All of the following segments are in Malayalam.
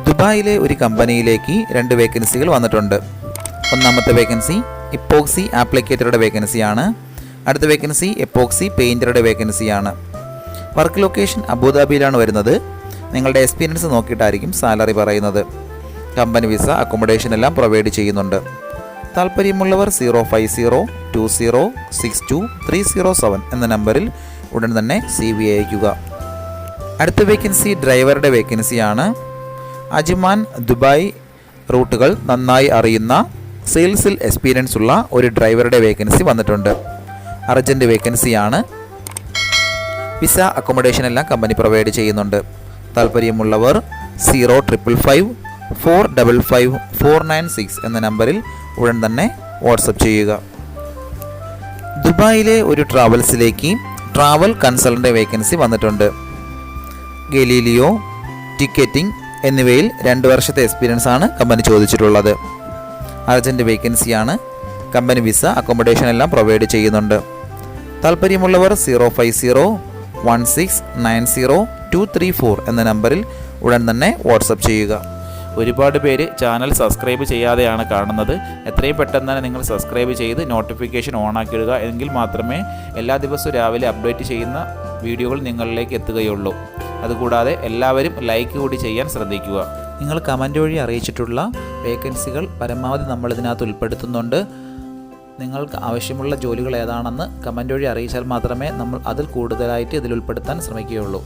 ദുബായിലെ ഒരു കമ്പനിയിലേക്ക് രണ്ട് വേക്കൻസികൾ വന്നിട്ടുണ്ട്. ഒന്നാമത്തെ വേക്കൻസി ഇപ്പോക്സി ആപ്ലിക്കേറ്ററുടെ വേക്കൻസിയാണ്. അടുത്ത വേക്കൻസി എപ്പോക്സി പെയിന്ററുടെ വേക്കൻസിയാണ്. വർക്ക് ലൊക്കേഷൻ അബുദാബിയിലാണ് വരുന്നത്. നിങ്ങളുടെ എക്സ്പീരിയൻസ് നോക്കിയിട്ടായിരിക്കും സാലറി പറയുന്നത്. കമ്പനി വിസ അക്കോമഡേഷൻ എല്ലാം പ്രൊവൈഡ് ചെയ്യുന്നുണ്ട്. താല്പര്യമുള്ളവർ zero five zero two zero six two three zero seven എന്ന നമ്പറിൽ ഉടൻ തന്നെ സി വി അയക്കുക അടുത്ത വേക്കൻസി ഡ്രൈവറുടെ വേക്കൻസിയാണ്. അജ്മാൻ ദുബായ് റൂട്ടുകൾ നന്നായി അറിയുന്ന സെയിൽസിൽ എക്സ്പീരിയൻസ് ഉള്ള ഒരു ഡ്രൈവറുടെ വേക്കൻസി വന്നിട്ടുണ്ട്. അർജന്റ് വേക്കൻസിയാണ്. വിസ അക്കോമഡേഷൻ എല്ലാം കമ്പനി പ്രൊവൈഡ് ചെയ്യുന്നുണ്ട്. താല്പര്യമുള്ളവർ zero triple five four double five four nine six എന്ന നമ്പറിൽ ഉടൻ തന്നെ വാട്സപ്പ് ചെയ്യുക. ദുബായിലെ ഒരു ട്രാവൽസിലേക്ക് ട്രാവൽ കൺസൾട്ടന്റ് വേക്കൻസി വന്നിട്ടുണ്ട്. ഗലീലിയോ ടിക്കറ്റിംഗ് എന്നിവയിൽ രണ്ട് വർഷത്തെ എക്സ്പീരിയൻസ് ആണ് കമ്പനി ചോദിച്ചിട്ടുള്ളത്. അർജന്റ് വേക്കൻസിയാണ് കമ്പനി വിസ അക്കോമഡേഷൻ എല്ലാം പ്രൊവൈഡ് ചെയ്യുന്നുണ്ട്. താല്പര്യമുള്ളവർ zero five zero one six nine zero two three four എന്ന നമ്പറിൽ ഉടൻ തന്നെ വാട്സപ്പ് ചെയ്യുക. ഒരുപാട് പേര് ചാനൽ സബ്സ്ക്രൈബ് ചെയ്യാതെയാണ് കാണുന്നത്. എത്രയും പെട്ടെന്ന് തന്നെ നിങ്ങൾ സബ്സ്ക്രൈബ് ചെയ്ത് നോട്ടിഫിക്കേഷൻ ഓൺ ആക്കിയിടുക. എങ്കിൽ മാത്രമേ എല്ലാ ദിവസവും രാവിലെ അപ്ഡേറ്റ് ചെയ്യുന്ന വീഡിയോകൾ നിങ്ങളിലേക്ക് എത്തുകയുള്ളൂ. അതുകൂടാതെ എല്ലാവരും ലൈക്ക് കൂടി ചെയ്യാൻ ശ്രദ്ധിക്കുക. നിങ്ങൾ കമന്റ് വഴി അറിയിച്ചിട്ടുള്ള വേക്കൻസികൾ പരമാവധി നമ്മൾ ഇതിനകത്ത് ഉൾപ്പെടുത്തുന്നുണ്ട്. നിങ്ങൾക്ക് ആവശ്യമുള്ള ജോലികൾ ഏതാണെന്ന് കമന്റ് വഴി അറിയിച്ചാൽ മാത്രമേ നമ്മൾ അതിൽ കൂടുതലായിട്ട് ഇതിൽ ഉൾപ്പെടുത്താൻ ശ്രമിക്കുകയുള്ളൂ.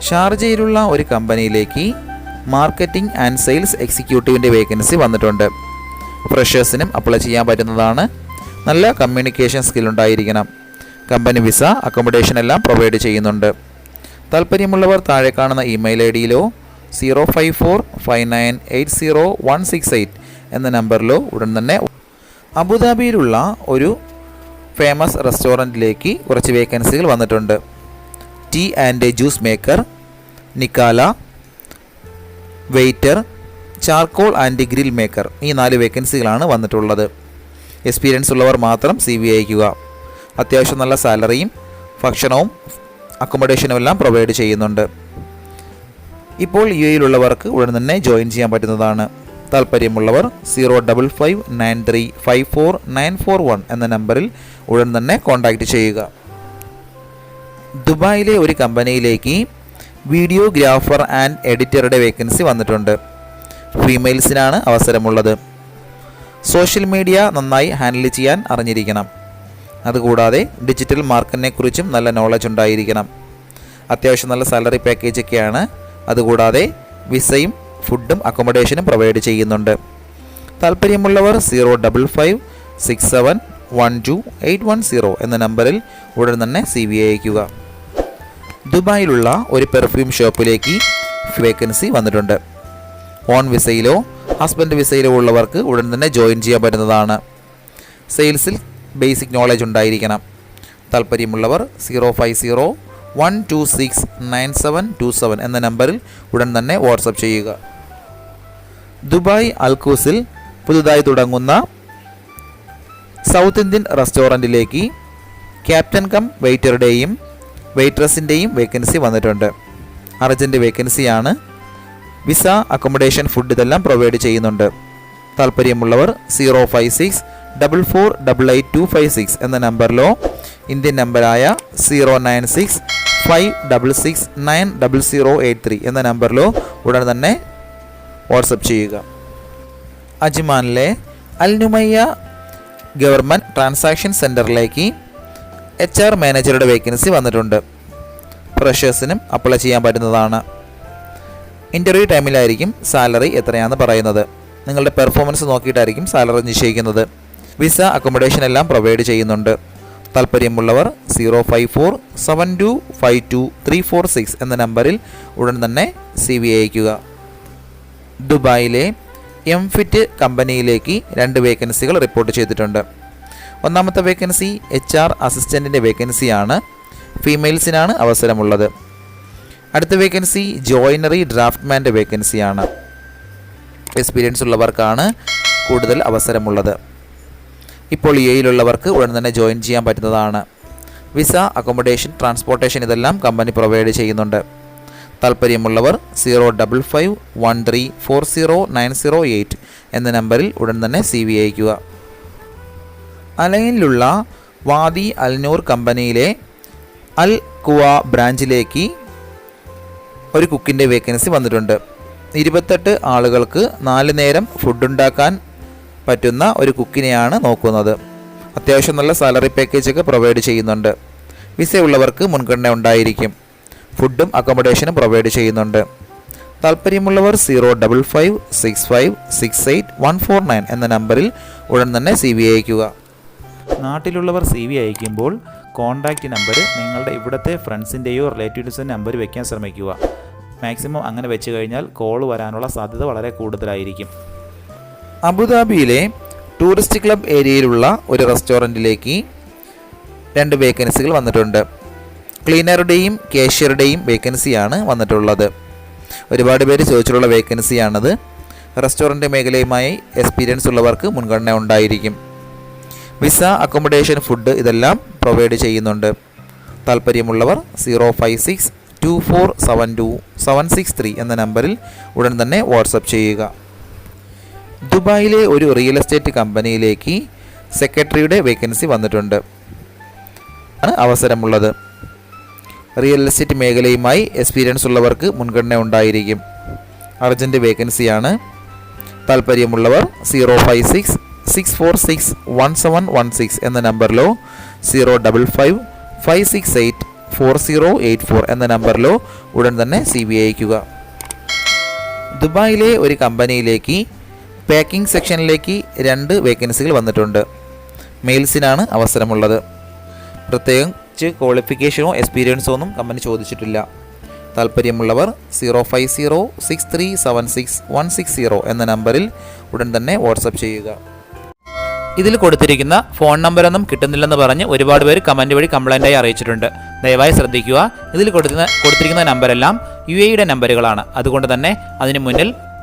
ഷാർജയിലുള്ള ഒരു കമ്പനിയിലേക്ക് മാർക്കറ്റിംഗ് ആൻഡ് സെയിൽസ് എക്സിക്യൂട്ടീവിന്റെ വേക്കൻസി വന്നിട്ടുണ്ട്. ഫ്രഷേഴ്സിനും അപ്ലൈ ചെയ്യാൻ പറ്റുന്നതാണ്. നല്ല കമ്മ്യൂണിക്കേഷൻ സ്കിൽ ഉണ്ടായിരിക്കണം. കമ്പനി വിസ അക്കോമഡേഷൻ എല്ലാം പ്രൊവൈഡ് ചെയ്യുന്നുണ്ട്. താല്പര്യമുള്ളവർ താഴെ കാണുന്ന email I ഡിയിലോ zero five four five nine eight zero one six eight എന്ന നമ്പറിലോ ഉടൻ തന്നെ അബുദാബിയിലുള്ള ഒരു ഫേമസ് റെസ്റ്റോറന്റിലേക്ക് കുറച്ച് വേക്കൻസികൾ വന്നിട്ടുണ്ട്. Tea and juice maker നിക്കാല waiter charcoal and grill maker ഈ നാല് വേക്കൻസികളാണ് വന്നിട്ടുള്ളത്. എക്സ്പീരിയൻസ് ഉള്ളവർ മാത്രം സി വി അയക്കുക അത്യാവശ്യം നല്ല സാലറിയും ഭക്ഷണവും അക്കോമഡേഷനും എല്ലാം പ്രൊവൈഡ് ചെയ്യുന്നുണ്ട്. ഇപ്പോൾ യു എയിലുള്ളവർക്ക് ഉടൻ തന്നെ ജോയിൻ ചെയ്യാൻ പറ്റുന്നതാണ്. താല്പര്യമുള്ളവർ zero double five nine three five four nine four one എന്ന നമ്പറിൽ ഉടൻ തന്നെ കോൺടാക്റ്റ് ചെയ്യുക. ദുബായിലെ ഒരു കമ്പനിയിലേക്ക് വീഡിയോഗ്രാഫർ ആൻഡ് എഡിറ്ററുടെ വേക്കൻസി വന്നിട്ടുണ്ട്. ഫീമെയിൽസിനാണ് അവസരമുള്ളത്. സോഷ്യൽ മീഡിയ നന്നായി ഹാൻഡിൽ ചെയ്യാൻ അറിഞ്ഞിരിക്കണം. അതുകൂടാതെ ഡിജിറ്റൽ മാർക്കറ്റിനെ കുറിച്ചും നല്ല നോളജ് ഉണ്ടായിരിക്കണം. അത്യാവശ്യം നല്ല സാലറി പാക്കേജ് പാക്കേജൊക്കെയാണ് അതുകൂടാതെ വിസയും ഫുഡും അക്കോമഡേഷനും പ്രൊവൈഡ് ചെയ്യുന്നുണ്ട്. താല്പര്യമുള്ളവർ zero double five six seven one two eight one zero എന്ന നമ്പറിൽ ഉടൻ തന്നെ സി വി അയക്കുക ദുബായിലുള്ള ഒരു പെർഫ്യൂം ഷോപ്പിലേക്ക് വേക്കൻസി വന്നിട്ടുണ്ട്. ഓൺ വിസയിലോ ഹസ്ബൻഡ് വിസയിലോ ഉള്ളവർക്ക് ഉടൻ തന്നെ ജോയിൻ ചെയ്യാൻ പറ്റുന്നതാണ്. സെയിൽസിൽ ബേസിക് നോളജ് ഉണ്ടായിരിക്കണം. താല്പര്യമുള്ളവർ zero five zero one two six nine seven two seven എന്ന നമ്പറിൽ ഉടൻ തന്നെ വാട്സപ്പ് ചെയ്യുക. ദുബായ് അൽക്കൂസിൽ പുതുതായി തുടങ്ങുന്ന സൗത്ത് ഇന്ത്യൻ റെസ്റ്റോറന്റിലേക്ക് ക്യാപ്റ്റൻ കം വെയ്റ്ററുടെയും വെയ്റ്ററസിന്റെയും വേക്കൻസി വന്നിട്ടുണ്ട്. അർജന്റ് വേക്കൻസിയാണ് വിസ അക്കോമഡേഷൻ ഫുഡ് ഇതെല്ലാം പ്രൊവൈഡ് ചെയ്യുന്നുണ്ട്. താല്പര്യമുള്ളവർ zero five six double four double eight two five six എന്ന നമ്പറിലോ ഇന്ത്യൻ നമ്പറായ zero nine six five double six nine double zero eight three എന്ന നമ്പറിലോ ഉടൻ തന്നെ വാട്സപ്പ് ചെയ്യുക. അജ്മാനിലെ അൽനുമയ്യ ഗവൺമെന്റ് ട്രാൻസാക്ഷൻ സെന്ററിലേക്ക് എച്ച് ആർ മാനേജറുടെ വേക്കൻസി വന്നിട്ടുണ്ട്. ഫ്രഷേഴ്സിനും അപ്ലൈ ചെയ്യാൻ പറ്റുന്നതാണ്. ഇന്റർവ്യൂ ടൈമിലായിരിക്കും സാലറി എത്രയാണെന്ന് പറയുന്നത്. നിങ്ങളുടെ പെർഫോമൻസ് നോക്കിയിട്ടായിരിക്കും സാലറി നിശ്ചയിക്കുന്നത്. വിസ അക്കോമഡേഷൻ എല്ലാം പ്രൊവൈഡ് ചെയ്യുന്നുണ്ട്. താല്പര്യമുള്ളവർ zero five four seven two five two three four six എന്ന നമ്പറിൽ ഉടൻ തന്നെ സി വി അയക്കുക ദുബായിലെ എം ഫിറ്റ് കമ്പനിയിലേക്ക് രണ്ട് വേക്കൻസികൾ റിപ്പോർട്ട് ചെയ്തിട്ടുണ്ട്. ഒന്നാമത്തെ വേക്കൻസി എച്ച് ആർ അസിസ്റ്റന്റിന്റെ വേക്കൻസിയാണ് ഫീമെയിൽസിനാണ് അവസരമുള്ളത്. അടുത്ത വേക്കൻസി ജോയിനറി ഡ്രാഫ്റ്റ്മാന്റെ വേക്കൻസിയാണ് എക്സ്പീരിയൻസ് ഉള്ളവർക്കാണ് കൂടുതൽ അവസരമുള്ളത്. ഇപ്പോൾ എയിലുള്ളവർക്ക് ഉടൻ തന്നെ ജോയിൻ ചെയ്യാൻ പറ്റുന്നതാണ്. വിസ അക്കോമഡേഷൻ ട്രാൻസ്പോർട്ടേഷൻ ഇതെല്ലാം കമ്പനി പ്രൊവൈഡ് ചെയ്യുന്നുണ്ട്. താല്പര്യമുള്ളവർ zero double five one three four zero nine zero eight എന്ന നമ്പറിൽ ഉടൻ തന്നെ സി വി അയക്കുക അലൈനിലുള്ള വാദി അൽനൂർ കമ്പനിയിലെ അൽ കുവ ബ്രാഞ്ചിലേക്ക് ഒരു കുക്കിന്റെ വേക്കൻസി വന്നിട്ടുണ്ട്. ഇരുപത്തെട്ട് ആളുകൾക്ക് നാല് നേരം ഫുഡ് ഉണ്ടാക്കാൻ പറ്റുന്ന ഒരു കുക്കിനെയാണ് നോക്കുന്നത്. അത്യാവശ്യം നല്ല സാലറി പാക്കേജൊക്കെ പ്രൊവൈഡ് ചെയ്യുന്നുണ്ട്. വിസ ഉള്ളവർക്ക് മുൻഗണന ഉണ്ടായിരിക്കും. ഫുഡും അക്കോമഡേഷനും പ്രൊവൈഡ് ചെയ്യുന്നുണ്ട്. താല്പര്യമുള്ളവർ zero double five six five six eight one four nine എന്ന നമ്പറിൽ ഉടൻ തന്നെ സി വി അയക്കുക നാട്ടിലുള്ളവർ സി വി അയക്കുമ്പോൾ കോൺടാക്റ്റ് നമ്പർ നിങ്ങളുടെ ഇവിടുത്തെ ഫ്രണ്ട്സിന്റെയോ റിലേറ്റീവ്സിന്റെ നമ്പർ വയ്ക്കാൻ ശ്രമിക്കുക. മാക്സിമം അങ്ങനെ വെച്ച് കഴിഞ്ഞാൽ കോൾ വരാനുള്ള സാധ്യത വളരെ കൂടുതലായിരിക്കും. അബുദാബിയിലെ ടൂറിസ്റ്റ് ക്ലബ് ഏരിയയിലുള്ള ഒരു റെസ്റ്റോറന്റിലേക്ക് രണ്ട് വേക്കൻസികൾ വന്നിട്ടുണ്ട്. ക്ലീനറുടെയും കാഷ്യറുടെയും വേക്കൻസിയാണ് വന്നിട്ടുള്ളത്. ഒരുപാട് പേര് ചോദിച്ചിട്ടുള്ള വേക്കൻസിയാണത്. റെസ്റ്റോറന്റ് മേഖലയുമായി എക്സ്പീരിയൻസ് ഉള്ളവർക്ക് മുൻഗണന ഉണ്ടായിരിക്കും. വിസ അക്കോമഡേഷൻ ഫുഡ് ഇതെല്ലാം പ്രൊവൈഡ് ചെയ്യുന്നുണ്ട്. താല്പര്യമുള്ളവർ zero five six two four seven two seven six three എന്ന നമ്പറിൽ ഉടൻ തന്നെ വാട്സപ്പ് ചെയ്യുക. ദുബായിലെ ഒരു റിയൽ എസ്റ്റേറ്റ് കമ്പനിയിലേക്ക് സെക്രട്ടറിയുടെ വേക്കൻസി വന്നിട്ടുണ്ട്. ആണ് അവസരമുള്ളത്. റിയൽ എസ്റ്റേറ്റ് മേഖലയുമായി എക്സ്പീരിയൻസ് ഉള്ളവർക്ക് മുൻഗണന ഉണ്ടായിരിക്കും. അർജന്റ് വേക്കൻസിയാണ് താല്പര്യമുള്ളവർ zero five six six four six one seven one six എന്ന നമ്പറിലോ zero double five five six eight four zero eight four എന്ന നമ്പറിലോ ഉടൻ തന്നെ സി ബി അയക്കുക ദുബായിലെ ഒരു കമ്പനിയിലേക്ക് പാക്കിംഗ് സെക്ഷനിലേക്ക് രണ്ട് വേക്കൻസികൾ വന്നിട്ടുണ്ട്. മെയിൽസിനാണ് അവസരമുള്ളത്. പ്രത്യേകിച്ച് ക്വാളിഫിക്കേഷനോ എക്സ്പീരിയൻസോ ഒന്നും കമ്പനി ചോദിച്ചിട്ടില്ല. താല്പര്യമുള്ളവർ zero five zero six three seven six one six zero എന്ന നമ്പറിൽ ഉടൻ തന്നെ വാട്സപ്പ് ചെയ്യുക. ഇതിൽ കൊടുത്തിരിക്കുന്ന ഫോൺ നമ്പറൊന്നും കിട്ടുന്നില്ലെന്ന് പറഞ്ഞ് ഒരുപാട് പേര് കമന്റ് വഴി കംപ്ലൈന്റായി അറിയിച്ചിട്ടുണ്ട്. ദയവായി ശ്രദ്ധിക്കുക. ഇതിൽ കൊടുക്കുന്ന കൊടുത്തിരിക്കുന്ന നമ്പരെല്ലാം യു എയുടെ നമ്പറുകളാണ്. അതുകൊണ്ട് തന്നെ അതിന് മുന്നിൽ